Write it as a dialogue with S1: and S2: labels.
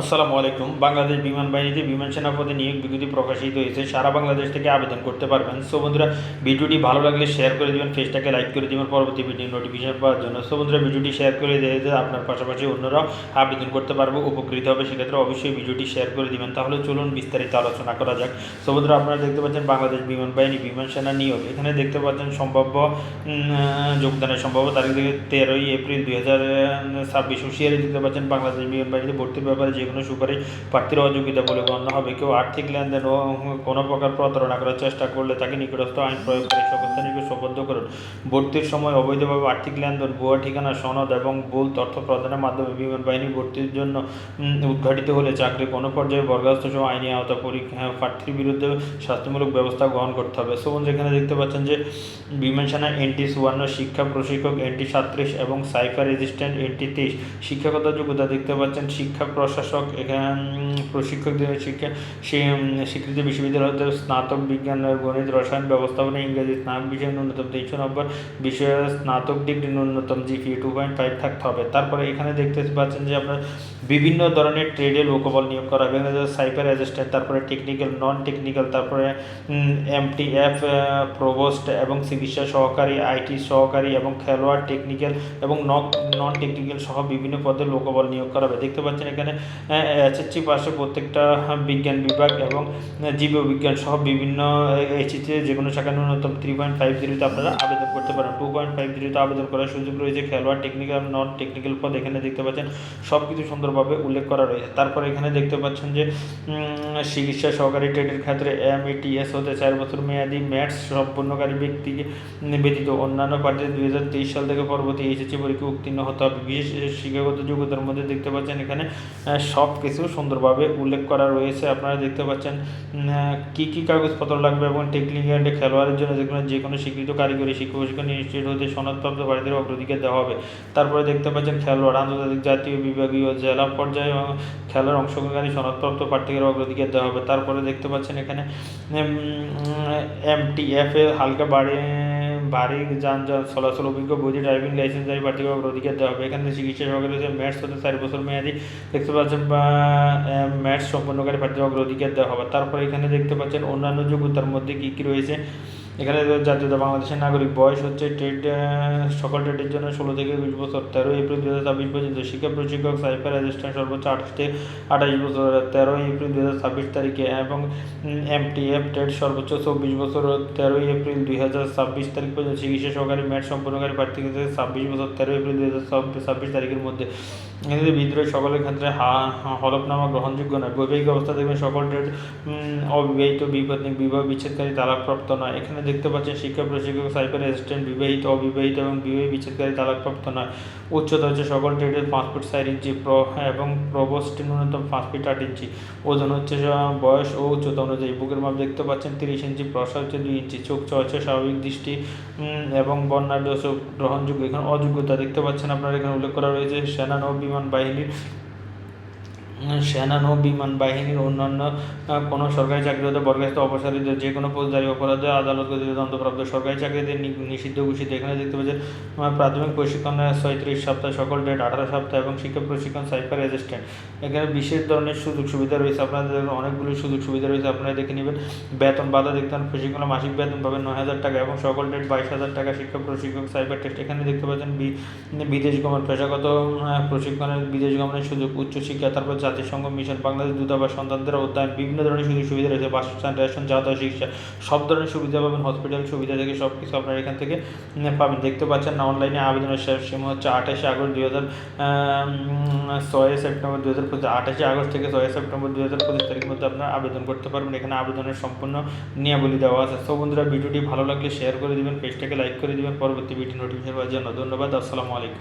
S1: আসসালামু আলাইকুম। বাংলাদেশ বিমান বাহিনীতে বিমান সেনাপদে নিয়োগ বিজ্ঞপ্তি প্রকাশিত হয়েছে। সারা বাংলাদেশ থেকে আবেদন করতে পারবেন। সো বন্ধুরা, ভিডিওটি ভালো লাগলে শেয়ার করে দিবেন ফেসটাকে লাইক করে দিবেন, পরবর্তী ভিডিও নোটিফিকেশন পাওয়ার জন্য। সো বন্ধুরা, ভিডিওটি শেয়ার করে দিয়ে আপনার পাশাপাশি অন্যরাও আবেদন করতে পারব, উপকৃত হবে। সেক্ষেত্রে অবশ্যই ভিডিওটি শেয়ার করে দিবেন। তাহলে চলুন বিস্তারিত আলোচনা করা যাক। সো বন্ধুরা, আপনারা দেখতে পাচ্ছেন বাংলাদেশ বিমান বাহিনী বিমান সেনা নিয়োগ। এখানে দেখতে পাচ্ছেন সম্ভাব্য যোগদানের সম্ভাব্য তারিখ থেকে তেরোই এপ্রিল দুই হাজার ছাব্বিশ হুঁশিয়ারি। দেখতে পাচ্ছেন বাংলাদেশ বিমান বাহিনীতে ভর্তির ব্যাপারে যে কোনো সুপারিশ প্রার্থীর অযোগ্যতা বলে গণ্য হবে। কেউ আর্থিক লেনদেন ও কোনো প্রকার প্রতারণা করার চেষ্টা করলে তাকে নিকটস্থ আইন প্রয়োগকারী সংস্থা নিকট সুবদ্ধ করুন। ভর্তির সময় অবৈধভাবে আর্থিক লেনদেন, ভুয়া ঠিকানা, সনদ এবং ভুল তথ্য প্রদানের মাধ্যমে বিমান বাহিনী ভর্তির জন্য উদ্ঘাটিত হলে চাকরি কোনো পর্যায়ে বরখাস্ত সহ আইনি আওতা পরীক্ষা প্রার্থীর বিরুদ্ধে শাস্তিমূলক ব্যবস্থা গ্রহণ করতে হবে। সো এখানে দেখতে পাচ্ছেন যে বিমান সেনা এনটি চুয়ান্ন, শিক্ষা প্রশিক্ষক এনটি সাতত্রিশ এবং সাইফার রেজিস্ট্যান্ট এনটি তেইশ। শিক্ষাগত যোগ্যতা দেখতে পাচ্ছেন শিক্ষা প্রশাসক এখানে প্রশিক্ষকদের শিক্ষা স্বীকৃত বিশ্ববিদ্যালয় হতে স্নাতক বিজ্ঞান গণিত রসায়ন ব্যবস্থাপনা, ইংরেজি স্নাতক বিষয়ে ন্যূনতম তিনশো নম্বর বিষয়ে স্নাতক ডিগ্রি ন্যূনতম জিপি টু পয়েন্ট ফাইভ থাকতে হবে। তারপরে এখানে দেখতে পাচ্ছেন যে আপনার বিভিন্ন ধরনের ট্রেডে লোকবল নিয়োগ করা হবে। সাইবার অ্যাসিস্ট্যান্ট তারপরে টেকনিক্যাল নন টেকনিক্যাল তারপরে এমটিএফ প্রভোস্ট এবং চিকিৎসা সহকারী আইটি সহকারী এবং খেলোয়াড় টেকনিক্যাল এবং নন টেকনিক্যাল সহ বিভিন্ন পদে লোকবল নিয়োগ করা হবে। দেখতে পাচ্ছেন এখানে এসএসসি পাশে প্রত্যেকটা বিজ্ঞান বিভাগ এবং জীব বিজ্ঞান সহ বিভিন্ন এইচএসসি যে কোনো শাখা ন্যূনতম থ্রি পয়েন্ট ফাইভ জিরোতে আপনারা আবেদন করতে পারেন। টু পয়েন্ট ফাইভ জিরোতে আবেদন করার সুযোগ রয়েছে। খেলোয়াড় টেকনিক্যাল নন টেকনিক্যাল পদ এখানে দেখতে পাচ্ছেন। সব কিছু সুন্দরভাবে উল্লেখ করা রয়েছে। তারপর এখানে দেখতে পাচ্ছেন যে চিকিৎসা সহকারী ট্রেডের ক্ষেত্রে এম এ এটিএস হতে চার বছর মেয়াদি ম্যাটস সম্পূর্ণকারী ব্যক্তিকে ব্যতীত অন্যান্য প্রার্থী দুই হাজার তেইশ সাল থেকে পরবর্তী এইচএসসি পরীক্ষা উত্তীর্ণ হতে হবে। বিশেষ শিক্ষাগত যোগ্যতার মধ্যে দেখতে পাচ্ছেন এখানে সব কিছু সুন্দরভাবে উল্লেখ করা রয়েছে। আপনারা দেখতে পাচ্ছেন কী কী কাগজপত্র লাগবে এবং টেকনিক্যাল খেলোয়াড়ের জন্য যে কোনো যে কোনো স্বীকৃত কারিগরি, শিক্ষক প্রশিক্ষণ ইনস্টিটিউট হতে সনদপ্রাপ্ত প্রার্থীদের অগ্রাধিকার দেওয়া হবে। তারপরে দেখতে পাচ্ছেন, খেলোয়াড়, আন্তর্জাতিক, জাতীয়, বিভাগীয়, জেলা পর্যায়ে এবং খেলার অংশগ্রহণকারী সনদপ্রাপ্ত প্রার্থীদের অগ্রাধিকার দেওয়া হবে। তারপরে দেখতে পাচ্ছেন এখানে এম এমটিএফ এ হালকা বাড়ি ভারী যানজট, চলাচল অভিজ্ঞ বৈধ ড্রাইভিং লাইসেন্সধারী প্রার্থীকে অধিকার দেওয়া হবে। এখানে চিকিৎসা সহকারী রয়েছে ম্যাটস হতে চার বছর মেয়াদি, দেখতে পাচ্ছেন বা ম্যাটস সম্পন্নকারী প্রার্থীদের অধিকার দেওয়া হবে। তারপর এখানে দেখতে পাচ্ছেন অন্যান্য যোগ্যতার মধ্যে কী কী রয়েছে? এখানে জাতীয়তা বাংলাদেশের নাগরিক বয়স হচ্ছে ট্রেড সকল ট্রেডের জন্য ষোলো থেকে বিশ বছর, তেরো এপ্রিল দু হাজার ছাব্বিশ পর্যন্ত শিক্ষা প্রশিক্ষক সাইফার অ্যাসিস্ট্যান্ট সর্বোচ্চ আঠাশ থেকে আঠাশ বছর তেরোই এপ্রিল দু হাজার ছাব্বিশ তারিখে এবং এমটিএফ ট্রেড সর্বোচ্চ চব্বিশ বছর তেরোই এপ্রিল দুই হাজার ছাব্বিশ তারিখ পর্যন্ত চিকিৎসা সহকারী ম্যাট সম্পূর্ণকারী প্রার্থী ক্ষেত্রে ছাব্বিশ বছর, তেরো এপ্রিল দু হাজার ছাব্বিশ তারিখের মধ্যে। এদের বিদ্রোহী সকলের ক্ষেত্রে হলফনামা গ্রহণযোগ্য নয়, বৈবাহিক অবস্থা দেখবেন সকল ট্রেড অবিবাহিত বিপত্নিক বিবাহ বিচ্ছেদকারী তালাকপ্রাপ্ত নয়। এখানে দেখতে পাচ্ছেন শিক্ষা প্রশিক্ষক সাইবার অ্যাসিস্ট্যান্ট বিবাহিত, অবিবাহিত এবং বিবাহ বিচ্ছেদকারী তালাকপ্রাপ্ত নয়। উচ্চতা হচ্ছে সকল ট্রেডের পাঁচ ফুট চার ইঞ্চি প্র এবং প্রবোস্ট ন্যূনতম পাঁচ ফিট আট ইঞ্চি ওজন হচ্ছে বয়স ও উচ্চতা অনুযায়ী। বুকের মাপ দেখতে পাচ্ছেন তিরিশ ইঞ্চি প্রসার হচ্ছে দুই ইঞ্চি চোখ হচ্ছে স্বাভাবিক দৃষ্টি এবং বর্ণাঢ্য চোখ গ্রহণযোগ্য। এখানে অযোগ্যতা দেখতে পাচ্ছেন আপনারা, এখানে উল্লেখ করা রয়েছে সেনা নৌ বিমান বাহিনীর সেনা নৌ বিমান বাহিনীর অন্যান্য কোনো সরকারি চাকরি হতে বরখাস্ত অপসারিত, যে কোনো ফৌজদারি অপরাধে আদালত কর্তৃক দণ্ডপ্রাপ্ত সরকারি চাকরিতে নিষিদ্ধ ঘোষিত। এখানে দেখতে পাচ্ছেন প্রাথমিক প্রশিক্ষণ ছয়ত্রিশ সপ্তাহ, সকল ডেট আঠারো সপ্তাহ এবং শিক্ষা প্রশিক্ষণ সাইফার অ্যাসিস্ট্যান্ট এখানে বিশেষ ধরনের সুযোগ সুবিধা রয়েছে। আপনাদের অনেকগুলো সুযোগ সুবিধা রয়েছে আপনারা দেখে নেবেন। বেতন বাধা দেখতে পান প্রশিক্ষণে মাসিক বেতন পাবেন নয় হাজার টাকা এবং সকল ডেট বাইশ হাজার টাকা শিক্ষা প্রশিক্ষক সাইবার টেস্ট। এখানে দেখতে পাচ্ছেন বিদেশ গমন পেশাগত প্রশিক্ষণের বিদেশ গমনের সুযোগ উচ্চশিক্ষা তারপর জাতিসংঘ, মিশন, বাংলাদেশ, দূতাবাস, সন্তানদের অধ্যয়ন, বিভিন্ন ধরনের সুযোগ সুবিধা রয়েছে বাসস্থান রেশন যাতায়াত, চিকিৎসা, সব ধরনের সুবিধা পাবেন, হসপিটাল সুবিধা থেকে সব কিছু আপনারা এখান থেকে পাবেন। দেখতে পাচ্ছেন না অনলাইনে আবেদনের শেষ সীমা হচ্ছে আঠাশে আগস্ট দুই হাজার ছয় সেপ্টেম্বর দু হাজার পঁচিশ, আঠাশে আগস্ট থেকে ছয় সেপ্টেম্বর দু হাজার পঁচিশ তারিখের মধ্যে আপনারা আবেদন করতে পারবেন। এখানে আবেদনের সম্পূর্ণ নিয়মাবলী দেওয়া আছে। সো বন্ধুরা, ভিডিওটি ভালো লাগলে শেয়ার করে দিবেন পেজটাকে লাইক করে দিবেন। পরবর্তী ভিডিও নোটিফিকেশন পাওয়ার জন্য ধন্যবাদ। আসসালামু আলাইকুম।